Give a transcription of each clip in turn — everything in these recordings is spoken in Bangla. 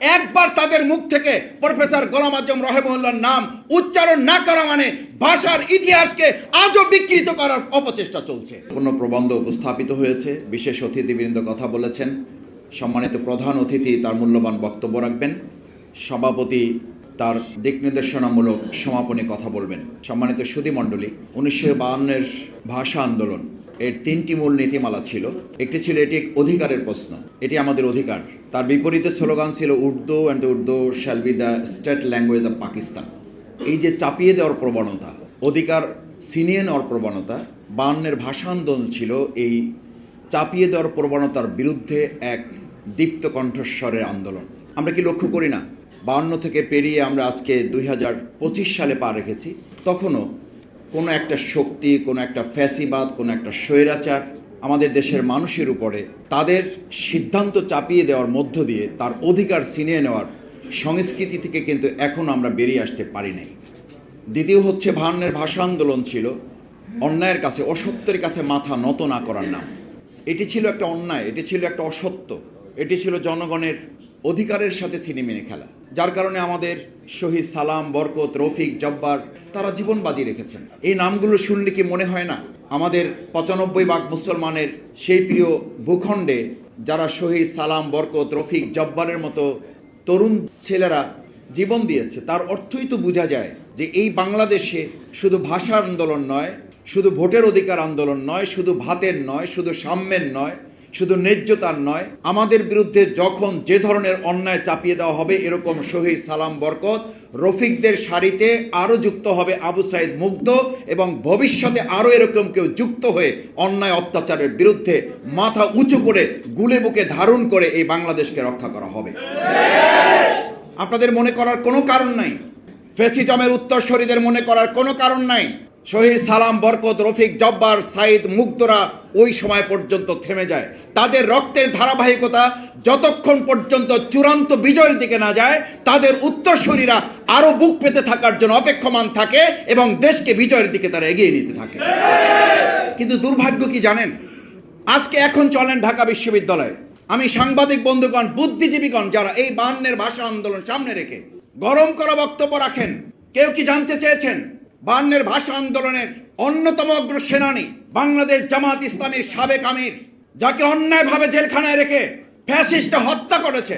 একবার তাদের মুখ থেকে প্রফেসর গোলাম আজম রহেমউল্লাহর নাম উচ্চারণ না করা মানে ভাষার ইতিহাসকে আজও বিকৃত করার অপচেষ্টা চলছে। কোনো প্রবন্ধ উপস্থাপিত হয়েছে, বিশেষ অতিথিবৃন্দ কথা বলেছেন। সম্মানিত প্রধান অতিথি তার মূল্যবান বক্তব্য রাখবেন। সভাপতি তার দিক নির্দেশনামূলক সমাপনী কথা বলবেন। সম্মানিত সুধী মণ্ডলী, উনিশশো বাহান্নের ভাষা আন্দোলন। এর তিনটি মূল নীতিমালা ছিল। একটি ছিল এটি অধিকারের প্রশ্ন। এটি আমাদের অধিকার। তার বিপরীতে স্লোগান ছিল, Urdu and Urdu shall be the state language of Pakistan এই যে চাপিয়ে দেওয়ার প্রবণতা, অধিকার ছিনিয়ে নেওয়ার প্রবণতা, বায়ান্নের ভাষা আন্দোলন ছিল, এই চাপিয়ে দেওয়ার প্রবণতার বিরুদ্ধে এক দীপ্ত কণ্ঠস্বরের আন্দোলন। আমরা কি লক্ষ্য করি না? বায়ান্ন থেকে পেরিয়ে আমরা আজকে দুই হাজার পঁচিশ সালে পা রেখেছি। তখনও কোনো একটা শক্তি, কোনো একটা ফ্যাসিবাদ, কোনো একটা স্বৈরাচার আমাদের দেশের মানুষের উপরে তাদের সিদ্ধান্ত চাপিয়ে দেওয়ার মধ্য দিয়ে তার অধিকার ছিনিয়ে নেওয়ার সংস্কৃতি থেকে কিন্তু এখন আমরা বেরিয়ে আসতে পারি নাই। দ্বিতীয় হচ্ছে ভান্নের ভাষা আন্দোলন ছিল। অন্যায়ের কাছে, অসত্যের কাছে মাথা নত না করার নাম। এটি ছিল একটা অন্যায়, এটি ছিল একটা অসত্য, এটি ছিল জনগণের অধিকারের সাথে ছিনিমিনি খেলা। যার কারণে আমাদের শহীদ সালাম, বরকত, রফিক, জব্বার, তারা জীবন বাজি রেখেছেন। এই নামগুলো শুনলে কি মনে হয় না? আমাদের পঁচানব্বই ভাগ মুসলমানের সেই প্রিয় ভূখণ্ডে যারা শহীদ সালাম, বরকত, রফিক, জব্বারের মতো তরুণ ছেলেরা জীবন দিয়েছে, তার অর্থই তো বোঝা যায় যে এই বাংলাদেশে শুধু ভাষা আন্দোলন নয়, শুধু ভোটের অধিকার আন্দোলন নয়, শুধু ভাতের নয়, শুধু সাম্যের নয় শুধু ন্যায্যতার নয়, আমাদের বিরুদ্ধে যখন যে ধরনের অন্যায় চাপিয়ে দেওয়া হবে, এরকম শহীদ সালাম বরকত রফিকদের সারিতে আরও যুক্ত হবে আবু সাইদ মুগ্ধ এবং ভবিষ্যতে আরও এরকম কেউ যুক্ত হয়ে অন্যায় অত্যাচারের বিরুদ্ধে মাথা উঁচু করে গুলে বুকে ধারণ করে এই বাংলাদেশকে রক্ষা করা হবে। আপনাদের মনে করার কোনো কারণ নাই? ফেসিজমের উত্তরসূরিদের মনে করার কোনো কারণ নাই? শহীদ সালাম, বরকত, রফিক, জব্বার, সাইদ মুগ্ধরা ওই সময় পর্যন্ত থেমে যায়। তাদের রক্তের ধারাবাহিকতা যতক্ষণ পর্যন্ত চূড়ান্ত বিজয়ের দিকে না যায়, তাদের উত্তরসূরীরা আরও বুক পেতে থাকার জন্য অপেক্ষমান থাকে এবং দেশকে বিজয়ের দিকে তারা এগিয়ে নিতে থাকে। কিন্তু দুর্ভাগ্য কি জানেন? আজকে এখন চলেন ঢাকা বিশ্ববিদ্যালয়ে। আমি সাংবাদিক বন্ধুগণ, বুদ্ধিজীবীগণ যারা এই বাহান্নের ভাষা আন্দোলন সামনে রেখে গরম করা বক্তব্য রাখেন, কেউ কি জানতে চেয়েছেন? বাহান্নের ভাষা আন্দোলনের অন্যতম অগ্র সেনানী বাংলাদেশ জামাত ইসলামীর সাবেক আমির, যাকে অন্যায়ভাবে জেলখানায় রেখে ফ্যাসিস্ট হত্যা করেছে,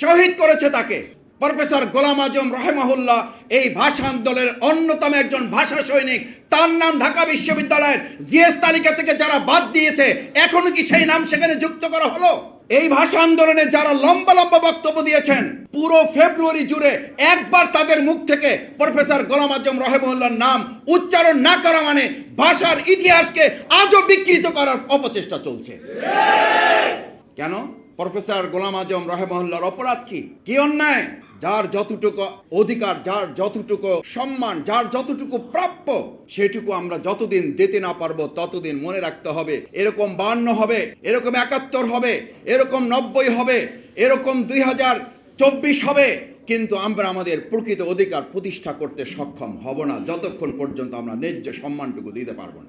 শহীদ করেছে তাকে। প্রফেসর গোলাম আজম রহেমাহুল্লাহ এই ভাষা আন্দোলনের অন্যতম একজন ভাষা সৈনিক। তার নাম ঢাকা বিশ্ববিদ্যালয়ের জিএস তালিকা থেকে যারা বাদ দিয়েছে, এখনও কি সেই নাম সেখানে যুক্ত করা হলো? এই ভাষা আন্দোলনে যারা লম্বা লম্বা বক্তব্য দিয়েছেন, পুরো ফেব্রুয়ারি জুড়ে একবার তাদের মুখ থেকে প্রফেসর গোলাম আজম রহেমুল্লার নাম উচ্চারণ না করা মানে ভাষার ইতিহাসকে আজও বিকৃত করার অপচেষ্টা চলছে। কেন? প্রফেসর গোলাম আজম রহেমহল্লার অপরাধ কি? কি অন্যায়? যার যতটুকু অধিকার, যার যতটুকু সম্মান, যার যতটুকু প্রাপ্য, সেটুকু আমরা যতদিন দিতে না পারব, ততদিন মনে রাখতে হবে, এরকম বান্ন হবে, এরকম একাত্তর হবে, এরকম নব্বই হবে, এরকম দুই হাজার চব্বিশ হবে, কিন্তু আমরা আমাদের প্রকৃত অধিকার প্রতিষ্ঠা করতে সক্ষম হব না, যতক্ষণ পর্যন্ত আমরা ন্যায্য সম্মানটুকু দিতে পারব না।